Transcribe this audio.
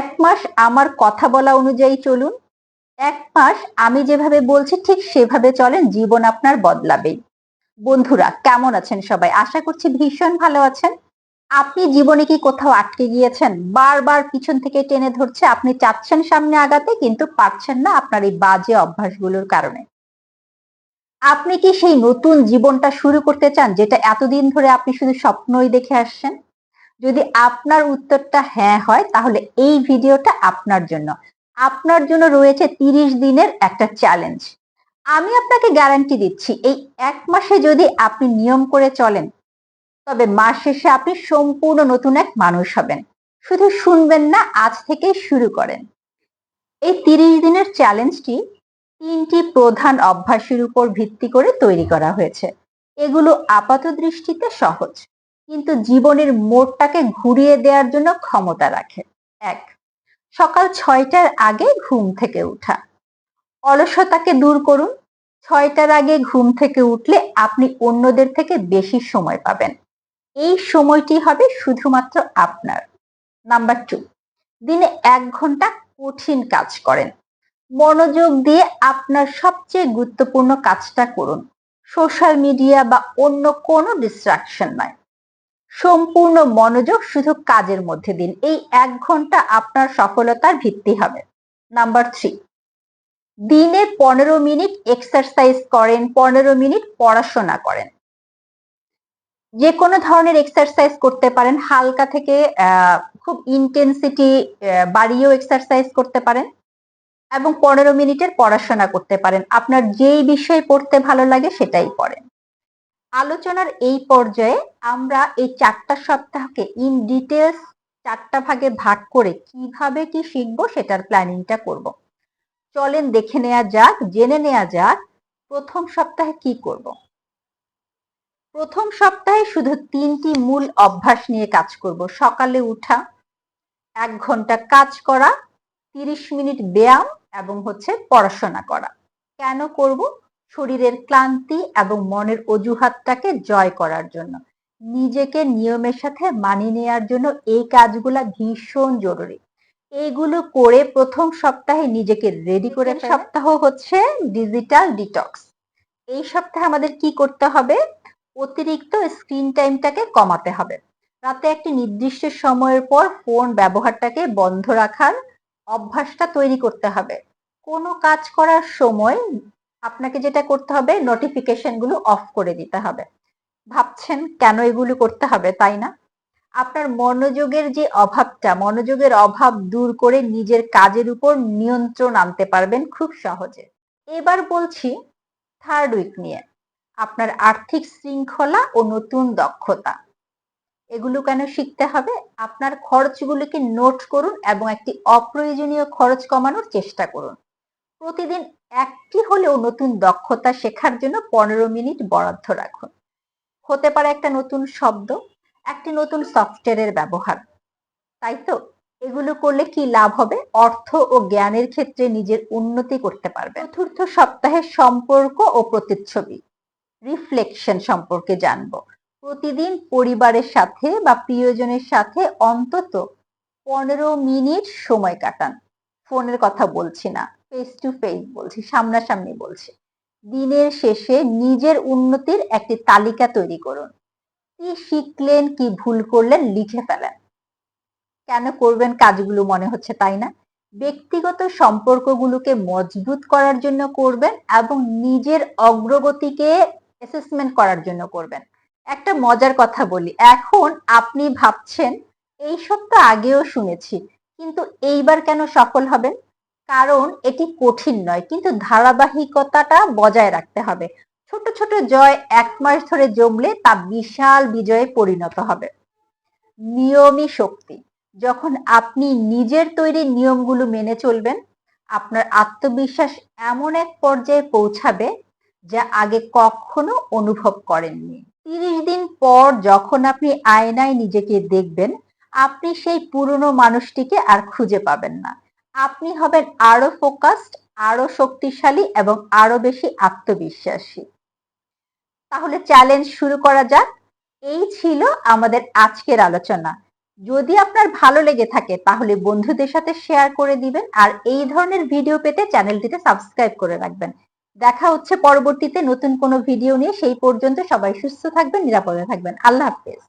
এক মাস আমার কথা বলা অনুযায়ী চলুন। এক মাস আমি যেভাবে বলছি ঠিক সেভাবে চলেন, জীবন আপনার বদলাবেই বন্ধুরা, কেমন আছেন সবাই? আশা করছি ভীষণ ভালো আছেন। আপনি জীবনে কি কোথাও আটকে গিয়েছেন? বারবার পিছন থেকে টেনে ধরছে, আপনি চাচ্ছেন সামনে আগাতে, কিন্তু পারছেন না আপনার এই বাজে অভ্যাসগুলোর কারণে। আপনি কি সেই নতুন জীবনটা শুরু করতে চান, যেটা এতদিন ধরে আপনি শুধু স্বপ্নই দেখে আসছেন? যদি আপনার উত্তরটা হ্যাঁ হয়, তাহলে এই ভিডিওটা আপনার জন্য। আপনার জন্য রয়েছে তিরিশ দিনের একটা চ্যালেঞ্জ আমি আপনাকে গ্যারান্টি দিচ্ছি, এই এক মাসে যদি আপনি নিয়ম করে চলেন, তবে মাস শেষে আপনি সম্পূর্ণ নতুন এক মানুষ হবেন। শুধু শুনবেন না, আজ থেকে শুরু করেন। এই তিরিশ দিনের চ্যালেঞ্জটি তিনটি প্রধান অভ্যাসের উপর ভিত্তি করে তৈরি করা হয়েছে। এগুলো আপাত দৃষ্টিতে সহজ। কিন্তু জীবনের মোড়টাকে ঘুরিয়ে দেওয়ার জন্য ক্ষমতা রাখে। এক, সকাল ছয়টার আগে ঘুম থেকে উঠা। অলসতাকে দূর করুন। ছয়টার আগে ঘুম থেকে উঠলে আপনি অন্যদের থেকে বেশি সময় পাবেন। এই সময়টি হবে শুধুমাত্র আপনার। নাম্বার টু, দিনে এক ঘণ্টা কঠিন কাজ করেন। মনোযোগ দিয়ে আপনার সবচেয়ে গুরুত্বপূর্ণ কাজটা করুন। সোশ্যাল মিডিয়া বা অন্য কোনো ডিস্ট্রাকশন নয়। সম্পূর্ণ মনোযোগ শুধু কাজের মধ্যে দিন। এই এক ঘণ্টা আপনার সফলতার ভিত্তি হবে। নাম্বার থ্রি দিনে পনেরো মিনিট এক্সারসাইজ করেন, পনেরো মিনিট পড়াশোনা করেন। যে কোনো ধরনের এক্সারসাইজ করতে পারেন, হালকা থেকে খুব ইন্টেন্সিটি বাড়িয়েও এক্সারসাইজ করতে পারেন এবং পনেরো মিনিটের পড়াশোনা করতে পারেন। আপনার যেই বিষয়ে পড়তে ভালো লাগে সেটাই পড়েন। আলোচনার এই পর্যায়ে আমরা এই চারটা সপ্তাহকে ইন ডিটেলস চারটা ভাগে ভাগ করে কীভাবে কি শিখব সেটার প্ল্যানিংটা করব। চলেন দেখে নেওয়া যাক, জেনে নেওয়া যাক প্রথম সপ্তাহে কি করব। প্রথম সপ্তাহে শুধু তিনটি মূল অভ্যাস নিয়ে কাজ করব সকালে উঠা, এক ঘণ্টা কাজ করা, তিরিশ মিনিট ব্যায়াম এবং হচ্ছে পড়াশোনা করা কেন করব শরীরের ক্লান্তি এবং মনের অজুহাতটাকে জয় করার জন্য। নিজেকে নিয়মের সাথে মানিয়ে নেওয়ার জন্য এই কাজগুলা ভীষণ জরুরি। এইগুলো করে প্রথম সপ্তাহে নিজেকে রেডি করে সপ্তাহ হচ্ছে ডিজিটাল ডিটক্স এই সপ্তাহে আমাদের কি করতে হবে? অতিরিক্ত স্ক্রিন টাইমটাকে কমাতে হবে। রাতে একটি নির্দিষ্ট সময়ের পর ফোন ব্যবহারটাকে বন্ধ রাখার অভ্যাসটা তৈরি করতে হবে। কোনো কাজ করার সময় আপনাকে যেটা করতে হবে নোটিফিকেশনগুলো অফ করে দিতে হবে। ভাবছেন কেন এগুলো করতে হবে, তাই না? আপনার মনোযোগের যে অভাবটা, মনোযোগের অভাব দূর করে নিজের কাজের উপর নিয়ন্ত্রণ আনতে পারবেন খুব সহজে। এবার বলছি থার্ড উইক নিয়ে। আপনার আর্থিক শৃঙ্খলা ও নতুন দক্ষতা। এগুলো কেন শিখতে হবে? আপনার খরচগুলোকে নোট করুন এবং একটি অপ্রয়োজনীয় খরচ কমানোর চেষ্টা করুন। প্রতিদিন একটি হলেও নতুন দক্ষতা শেখার জন্য পনেরো মিনিট বরাদ্দ রাখুন। হতে পারে একটা নতুন শব্দ, একটি নতুন সফটওয়্যারের ব্যবহার। তাই তো? এগুলো করলে কি লাভ হবে? অর্থ ও জ্ঞানের ক্ষেত্রে নিজের উন্নতি করতে পারবে চতুর্থ সপ্তাহের সম্পর্ক ও প্রতিচ্ছবি। রিফ্লেকশন সম্পর্কে জানব। প্রতিদিন পরিবারের সাথে বা প্রিয়জনের সাথে অন্তত পনেরো মিনিট সময় কাটান। ফোনের কথা বলছি না ফেস টু ফেস বলছি, সামনাসামনি বলছি। দিনের শেষে নিজের উন্নতির একটি তালিকা তৈরি করুন। কি শিখলেন, কি ভুল করলেন লিখে ফেলেন। কেন করবেন কাজগুলো মনে হচ্ছে তাই না? ব্যক্তিগত সম্পর্কগুলোকে মজবুত করার জন্য করবেন এবং নিজের অগ্রগতিকে অ্যাসেসমেন্ট করার জন্য করবেন। একটা মজার কথা বলি, এখন আপনি ভাবছেন, এই সব তো আগেও শুনেছি কিন্তু এইবার কেন সফল হবেন? কারণ এটি কঠিন নয়, কিন্তু ধারাবাহিকতাটা বজায় রাখতে হবে। ছোট ছোট জয় এক মাস ধরে জমলে তা বিশাল বিজয়ে পরিণত হবে। নিয়মই শক্তি। যখন আপনি নিজের তৈরি নিয়মগুলো মেনে চলবেন, আপনার আত্মবিশ্বাস এমন এক পর্যায়ে পৌঁছাবে যা আগে কখনো অনুভব করেননি। তিরিশ দিন পর যখন আপনি আয়নায় নিজেকে দেখবেন আপনি সেই পুরনো মানুষটিকে আর খুঁজে পাবেন না। আপনি হবেন আরও ফোকাসড আরও শক্তিশালী এবং আরও বেশি আত্মবিশ্বাসী। তাহলে চ্যালেঞ্জ শুরু করা যাক। এই ছিল আমাদের আজকের আলোচনা। যদি আপনার ভালো লেগে থাকে, তাহলে বন্ধুদের সাথে শেয়ার করে দিবেন আর এই ধরনের ভিডিও পেতে চ্যানেলটিতে সাবস্ক্রাইব করে রাখবেন। দেখা হচ্ছে পরবর্তীতে নতুন কোনো ভিডিও নিয়ে। সেই পর্যন্ত সবাই সুস্থ থাকবেন, নিরাপদে থাকবেন। আল্লাহ হাফেজ।